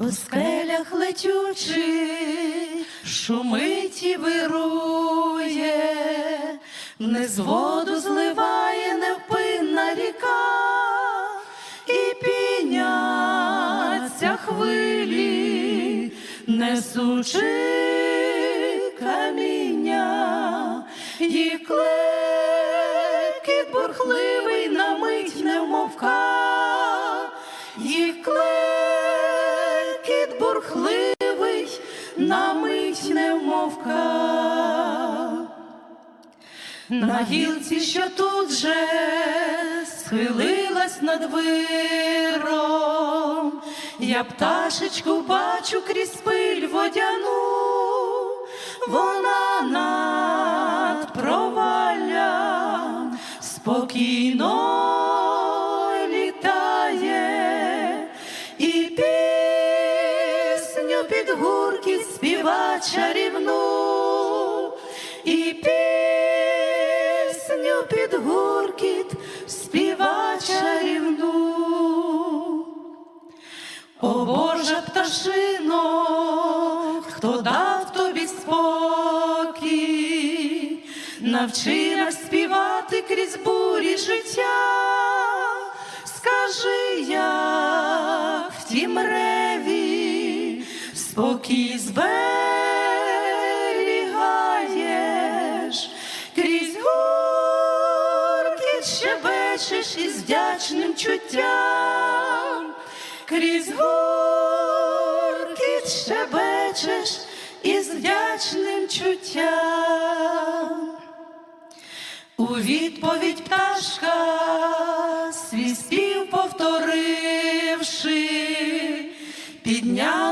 По скелях летючи, шумить і вирує, вниз воду зливає невпинна ріка, і піняться хвилі, несучи каміння, і клекіт бурхливий на мить не вмовка, на мить не вмовка. На гілці, що тут же схилилась над виром, я пташечку бачу крізь пиль водяну, вона над проваллям спокійно літає. І гуркіт співа чарівну, і пісню під гуркіт співа чарівну. О Боже пташино, хто дав тобі спокій, навчи нас співати крізь бурі життя, скажи, як в тім реві спокій зберігаєш, крізь гуркіт щебечеш із вдячним чуттям, крізь гуркіт щебечеш із вдячним чуттям. У відповідь пташка свій спів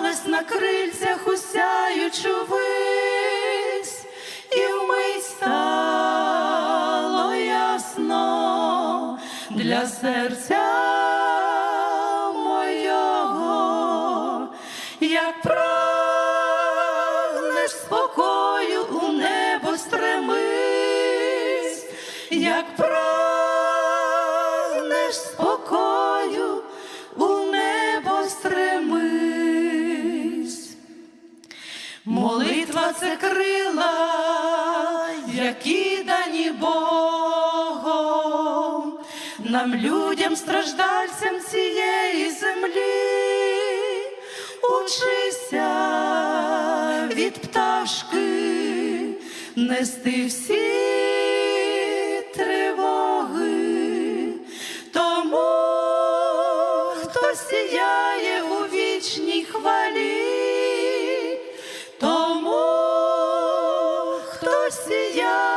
піднялась на крильцях усяючу вись, і вмить стало ясно для серця мого, як прагнеш спокою у небо стремись, як прагнеш спокою Молитва це крила, які дані Богом, нам людям, страждальцям цієї землі, учися від пташки нести всі тривоги, тому хто сіяє хвалі, тому хто сіяє.